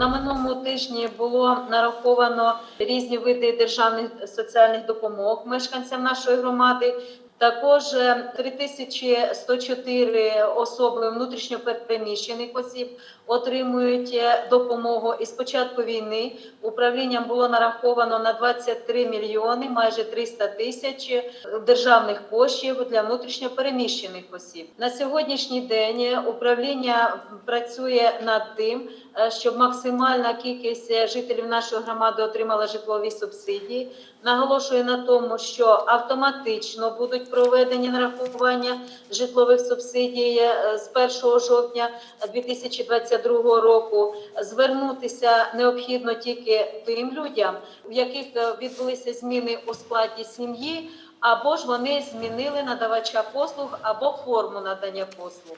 На минулому тижні було нараховано різні види державних соціальних допомог мешканцям нашої громади. Також е, 3104 особи внутрішньопереміщених осіб отримують е, допомогу. І з початку війни управлінням було нараховано на 23 мільйони, майже 300 тисяч е, державних коштів для внутрішньопереміщених осіб. На сьогоднішній день управління працює над тим, е, щоб максимальна кількість е, жителів нашої громади отримала житлові субсидії. Наголошую на тому, що автоматично будуть проведені нарахування житлових субсидій е, з 1 жовтня 2022 року. Звернутися необхідно тільки тим людям, в яких е, відбулися зміни у складі сім'ї, або ж вони змінили надавача послуг або форму надання послуг,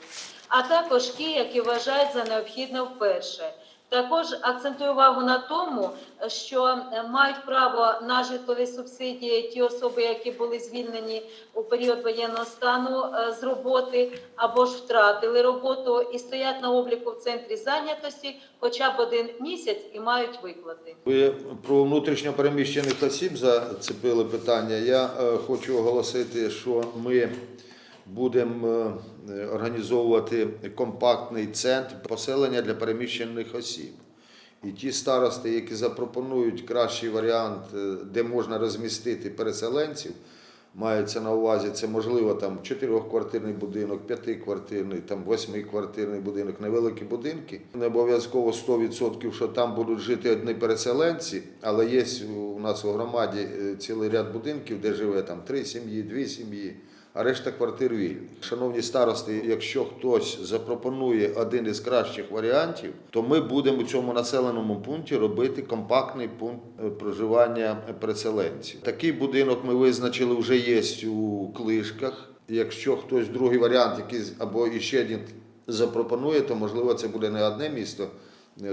а також ті, які вважають за необхідне вперше. Також акцентую увагу на тому, що е, мають право на житлові субсидії ті особи, які були звільнені у період воєнного стану е, з роботи або ж втратили роботу і стоять на обліку в центрі зайнятості хоча б один місяць і мають виплати. Ви про внутрішньо переміщених осіб зацепили питання. Я е, хочу оголосити, що ми будемо е, організовувати компактний центр поселення для переміщених осіб. І ті старости, які запропонують кращий варіант, е, де можна розмістити переселенців, мається на увазі, це можливо там чотирьохквартирний будинок, п'ятиквартирний, там восьмиквартирний будинок, невеликі будинки. Не обов'язково 100%, що там будуть жити одні переселенці, але є у нас у громаді е, цілий ряд будинків, де живе там три сім'ї, дві сім'ї. А решта квартир вільні. Шановні старости, якщо хтось запропонує один із кращих варіантів, то ми будемо у цьому населеному пункті робити компактний пункт е, проживання переселенців. Такий будинок ми визначили вже є у клишках. Якщо хтось другий варіант, який або іще один запропонує, то можливо це буде не одне місто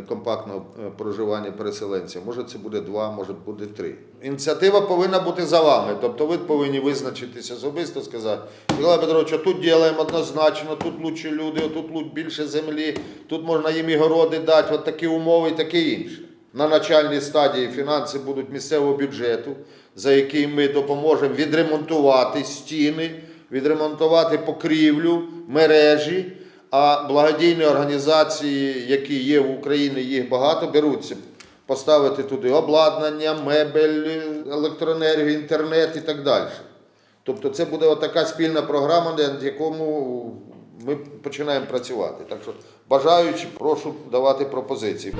компактного е, проживання переселенців. Може, це буде два, може буде три. Ініціатива повинна бути за вами. Тобто ви повинні визначитися особисто, сказати, Миколай Петрович, тут ділаємо однозначно, тут лучші люди, тут більше землі, тут можна їм і городи дати, от такі умови і таке інше. На начальній стадії фінанси будуть місцевого бюджету, за який ми допоможемо відремонтувати стіни, відремонтувати покрівлю, мережі. А благодійні організації, які є в Україні, їх багато, беруться поставити туди обладнання, мебель, електроенергію, інтернет і так далі. Тобто це буде така спільна програма, над якому ми починаємо працювати. Так що бажаючи, прошу давати пропозиції.